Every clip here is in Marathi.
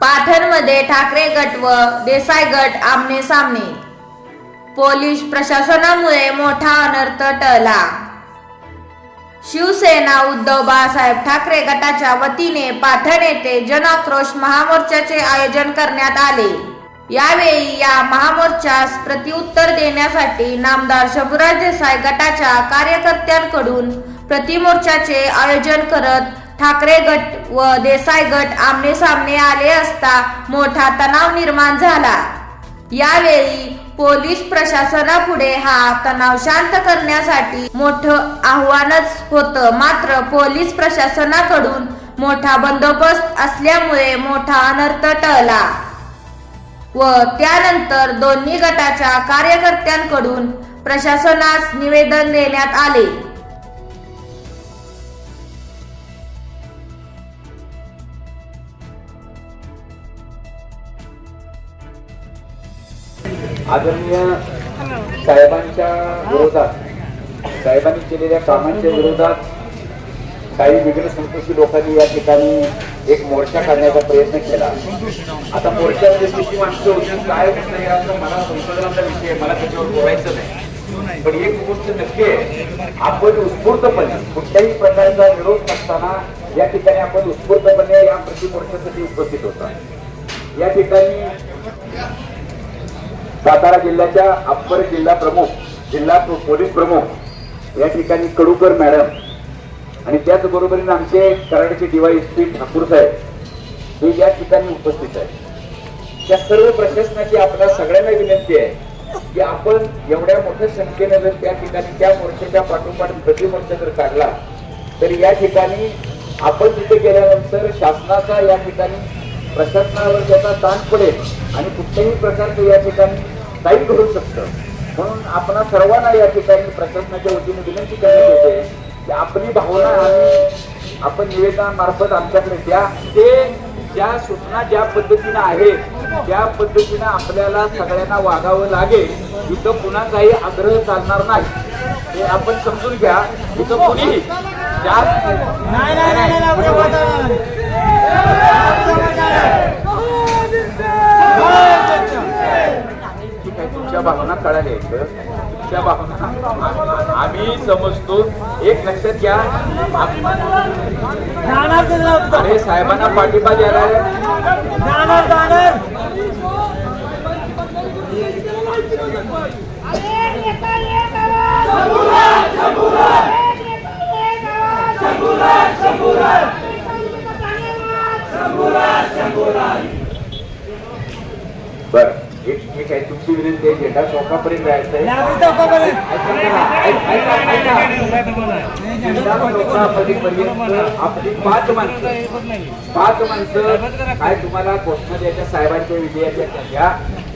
पाठणमध्ये ठाकरे गट व देसाई गट आमने सामने पोलीस प्रशासनामुळे मोठा अनर्थ टळला. शिवसेना उद्धव बाळासाहेब ठाकरे गटाच्या वतीने पाठण येथे जनआक्रोश महामोर्चाचे आयोजन करण्यात आले. यावेळी या महामोर्चास प्रत्युत्तर देण्यासाठी नामदार शंभूराज देसाई गटाच्या कार्यकर्त्यांकडून प्रतिमोर्चाचे आयोजन करत ठाकरे गट व देसाई गट आमने सामने आले असता मोठा तणाव निर्माण झाला. यावेळी पोलीस प्रशासनापुढे हा तणाव शांत करण्यासाठी मोठं आव्हानच होतं. मात्र पोलीस प्रशासनाकडून मोठा बंदोबस्त असल्यामुळे मोठा अनर्थ टळला व त्यानंतर दोन्ही गटाच्या कार्यकर्त्यांकडून प्रशासनास निवेदन देण्यात आले. आदरणीय साहेबांच्या विरोधात साहेबांनी केलेल्या कामांच्या विरोधात काही विघ्न संतोषी लोकांनी या ठिकाणी एक मोर्चा काढण्याचा प्रयत्न केला. आता मोर्चामध्ये किती माणसं होती काय नाही असं मला संशोधनाचा विषय मला त्याच्यावर बोलायचं नाही. पण एक गोष्ट नक्की आहे आपण उत्स्फूर्तपणे कुठल्याही प्रकारचा विरोध नसताना या ठिकाणी आपण उत्स्फूर्तपणे या प्रतिमोर्चासाठी उपस्थित होता. या ठिकाणी सातारा जिल्ह्याच्या अप्पर जिल्हा प्रमुख जिल्हा पोलीस प्रमुख या ठिकाणी कडूकर मॅडम आणि त्याचबरोबरीने आमचे कराडचे डीवायएसपी ठाकूर साहेब हे या ठिकाणी उपस्थित आहेत. त्या सर्व प्रशासनाची आपल्या सगळ्यांना विनंती आहे की आपण एवढ्या मोठ्या संख्येने जर त्या ठिकाणी त्या मोर्चाच्या पाठोपाठ प्रतिमोर्चा जर काढला तर या ठिकाणी आपण तिथे गेल्यानंतर शासनाचा या ठिकाणी प्रशासनावर त्याचा ताण पडेल आणि कुठल्याही प्रकारचं या ठिकाणी काही घडू शकतं. म्हणून आपण सर्वांना या ठिकाणी प्रशासनाच्या वतीने विनंती करण्यात येते की आपली भावना आणि आपण निवेदनामार्फत आमच्याकडे द्या. ते ज्या सूचना ज्या पद्धतीनं आहेत त्या पद्धतीनं आपल्याला सगळ्यांना वागावं लागेल. इथं कुणाचाही आग्रह चालणार नाही. हे आपण समजून घ्या. इथं कोणीही जास्त ठीक आहे तुमच्या भावना कळाल्या तुमच्या भावना आम्ही समजतो. एक लक्षात घ्या. अरे साहेबांना पाठिंबा द्यायला जाणार जाणार बर एक तुमची विनंती आहे झेंडा चौकापर्यंत आपली पाच माणसं. पाच माणसं काय तुम्हाला साहेबांच्या विजयाच्या घ्या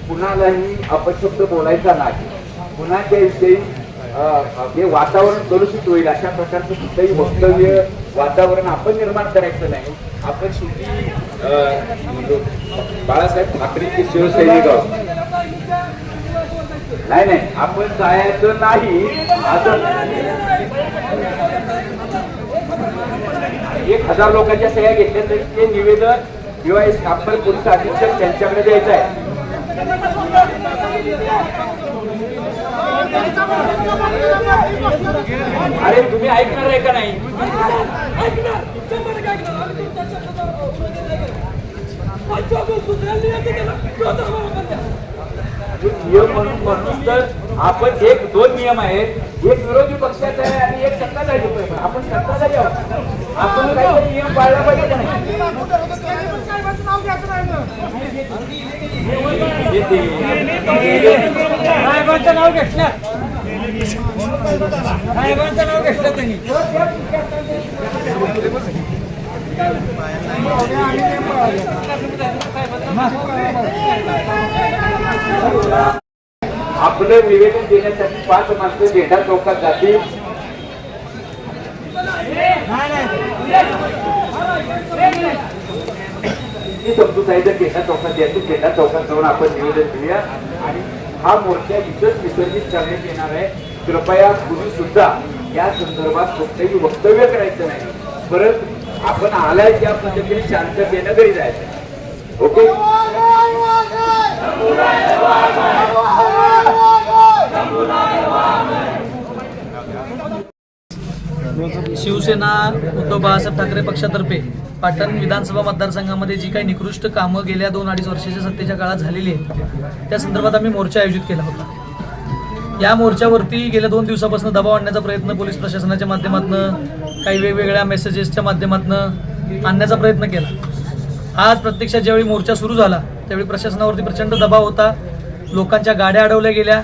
कुणालाही अपशब्द बोलायचा नाही. कुणाच्या विषयी हे वातावरण कलुषित होईल अशा प्रकारचं कुठलंही वक्तव्य वातावरण आपण निर्माण करायचं नाही. आपण शेवटी म्हणजे बाळासाहेब ठाकरेंचे शिवसैनिक आहोत. नाही नाही आपण जायचं नाही. असं एक हजार लोकांच्या सह्या घेतल्या तरी ते निवेदन किंवा स्थापन पुढचा अधीक्षक त्यांच्याकडे द्यायचं आहे. अरे तुम्ही ऐकणार आहे का नाही नियम म्हणून म्हणून तर आपण एक दोन नियम आहेत एक विरोधी पक्षाचा आहे आणि एक सत्ताधारी. आपण सत्ताधारी आहोत आपण काही नियम पाळला पाहिजे का नाही साहेबांचं नाव घेतलं. साहेबांचं नाव घेतलं त्यांनी. आपलं निवेदन देण्यासाठी पाच माणसं झेंडा चौकात जातील. समजूत आहे जर झेंडा चौकात द्यायचं झेंडा चौकात जाऊन आपण निवेदन देऊया. आणि हा मोर्चा इथंच विसर्जित करण्यात येणार आहे. कृपया कुणी सुद्धा या संदर्भात कोणतंही वक्तव्य करायचं नाही. परत आपण आलाय त्या पद्धतीने शांततेनं घरी जायचं ओके? शिवसेना उद्धव बाळासाहेब ठाकरे पक्षातर्फे पाटण विधानसभा मतदारसंघामध्ये जी काही निकृष्ट कामं गेल्या दोन अडीच वर्षाच्या सत्तेच्या काळात झालेली आहेत त्या संदर्भात आम्ही मोर्चा आयोजित केला होता. या मोर्चावरती गेल्या दोन दिवसापासून दबाव आणण्याचा प्रयत्न पोलीस प्रशासनाच्या माध्यमातून काही वेगवेगळ्या मेसेजेसच्या माध्यमातून आणण्याचा प्रयत्न केला. आज प्रत्यक्षात ज्यावेळी मोर्चा सुरू झाला त्यावेळी प्रशासनावरती प्रचंड दबाव होता. लोकांच्या गाड्या अडवल्या गेल्या.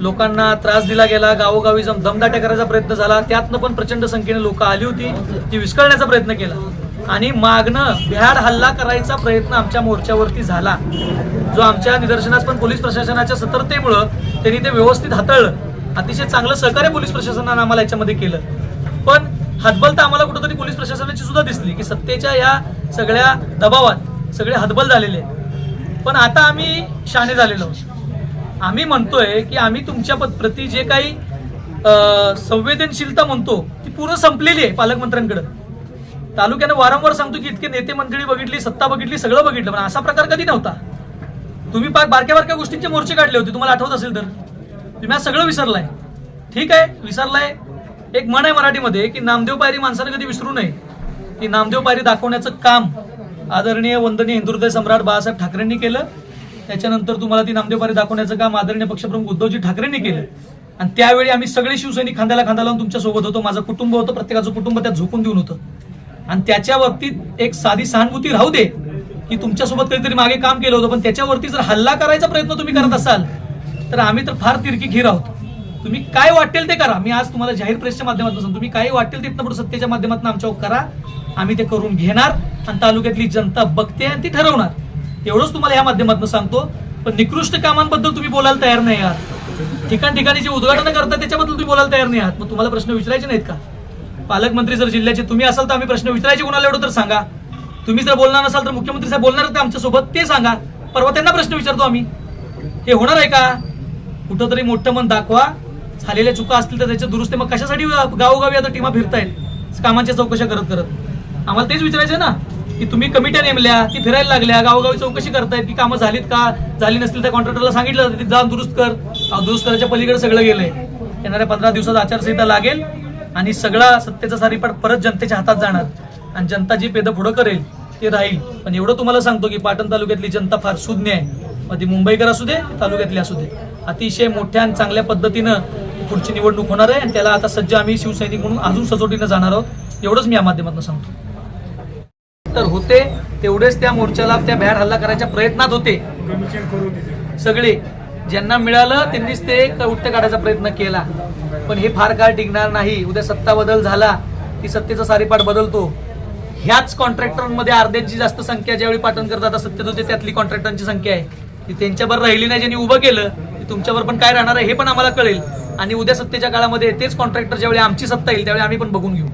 लोकांना त्रास दिला गेला. गावोगावी जम दमदाट्या करायचा प्रयत्न झाला. त्यातनं पण प्रचंड संख्येने लोक आली होती ती विस्कळण्याचा प्रयत्न केला. आणि मागणं भ्याड हल्ला करायचा प्रयत्न आमच्या मोर्चावरती झाला. जो आमच्या निदर्शनास पण पोलीस प्रशासनाच्या सतर्कतेमुळं त्यांनी ते व्यवस्थित हाताळलं. अतिशय चांगलं सहकार्य पोलीस प्रशासनानं आम्हाला याच्यामध्ये केलं. पण हतबल तर आम्हाला कुठंतरी पोलीस प्रशासनाची सुद्धा दिसली की सत्तेच्या या सगळ्या दबावात सगळे हतबल झालेले पण आता आम्ही शाणे झालेलो आम्ही म्हणतोय की आम्ही तुमच्या प्रती जे काही संवेदनशीलता म्हणतो ती पूर्ण संपलेली आहे पालकमंत्र्यांकडं. तालुक्यानं वारंवार सांगतो की इतके नेते मंडळी बघितली सत्ता बघितली सगळं बघितलं. पण असा प्रकार कधी नव्हता. तुम्ही पाक बारक्या बारक्या गोष्टींचे मोर्चे काढले होते तुम्हाला आठवत असेल तर. तुम्ही आज सगळं विसरलाय. ठीक आहे विसरलाय. एक म्हण आहे मराठीमध्ये की नामदेव पायरी माणसानं कधी विसरू नये. की नामदेव पायरी दाखवण्याचं काम आदरणीय वंदनीय हिंदुहृदय सम्राट बाळासाहेब ठाकरेंनी केलं. त्याच्यानंतर तुम्हाला ती नामदेव पायरी दाखवण्याचं काम आदरणीय पक्षप्रमुख उद्धवजी ठाकरेंनी केलं. आणि त्यावेळी आम्ही सगळे शिवसैनिक खांद्याला खांदा लावून तुमच्यासोबत होतो. माझं कुटुंब होतं प्रत्येकाचं कुटुंब त्यात झोकून देऊन होतं. आणि त्याच्या बाबतीत एक साधी सहानुभूती राहू दे की तुमच्यासोबत कधीतरी मागे काम केलं होतं पण त्याच्यावरती जर हल्ला करायचा प्रयत्न तुम्ही करत असाल तर आम्ही तर फार तिरकी घेर आहोत. तुम्ही काय वाटेल ते करा. मी आज तुम्हाला जाहीर प्रेसच्या माध्यमातून सांगतो. तुम्ही काय वाटेल ते पुढे सत्तेच्या माध्यमातून आमच्यावर करा. आम्ही ते करून घेणार आणि तालुक्यातली जनता बघते आणि ती ठरवणार. एवढंच तुम्हाला या माध्यमातून सांगतो. पण निकृष्ट कामांबद्दल तुम्ही बोलायला तयार नाही आहात. ठिकाण ठिकाणी जे उद्घाटन करतात त्याच्याबद्दल तुम्ही बोलायला तयार नाही आहात. मग तुम्हाला प्रश्न विचारायचे नाहीत का? पालकमंत्री जर जिल्ह्याचे तुम्ही असाल तर आम्ही प्रश्न विचारायचे कोणाला एवढं तर सांगा. तुम्ही जर बोलणार नसाल तर मुख्यमंत्री साहेब बोलणार तर आमच्यासोबत ते सांगा. परवा त्यांना प्रश्न विचारतो आम्ही. हे होणार आहे का? कुठंतरी मोठं मन दाखवा. झालेल्या चुका असतील तर त्याच्या दुरुस्ती मग कशासाठी गावोगावी आता टीमा फिरतायत कामांच्या चौकशा करत करत. आम्हाला तेच विचारायचं ना की तुम्ही कमिट्या नेमल्या ती फिरायला लागल्या गावोगावी चौकशी करतायत की कामं झालीत का? झाली नसतील तर कॉन्ट्रॅक्टरला सांगितलं जातं, जाऊन दुरुस्त कर. दुरुस्त करायच्या पलीकडे सगळं गेलंय. येणाऱ्या पंधरा दिवसात आचारसंहिता लागेल. आणि सगळा सत्तेचा सारीपाट परत जनतेच्या हातात जाणार. आणि जनता जी पेद पुढं करेल ते राहील. पण एवढं तुम्हाला सांगतो की पाटण तालुक्यातली जनता फार सुज्ञ आहे. मग ती मुंबईकर असू दे तालुक्यातली असू दे. अतिशय मोठ्या आणि चांगल्या पद्धतीनं पुढची निवडणूक होणार आहे आणि त्याला आता सज्ज आम्ही शिवसैनिक म्हणून अजून सचोटीनं जाणार आहोत. एवढंच मी या माध्यमातून सांगतो. तर होते तेवढेच त्या मोर्चाला त्या भ्याड हल्ला करायच्या प्रयत्नात होते. सगळे ज्यांना मिळालं त्यांनीच ते उठ्ठ काढायचा प्रयत्न केला. पण हे फार काळ टिकणार नाही. उद्या सत्ता बदल झाला की सत्तेचा सारीपाठ बदलतो. ह्याच कॉन्ट्रॅक्टरमध्ये अर्ध्याची जास्त संख्या ज्यावेळी पाटण करतात आता सत्तेत होते त्यातली कॉन्ट्रॅक्टरांची संख्या आहे. ती त्यांच्यावर राहिली नाही ज्यांनी उभं केलं की तुमच्यावर पण काय राहणार आहे हे पण आम्हाला कळेल. आणि उद्या सत्तेच्या काळामध्ये तेच कॉन्ट्रॅक्टर ज्यावेळी आमची सत्ता येईल त्यावेळी आम्ही पण बघून घेऊ.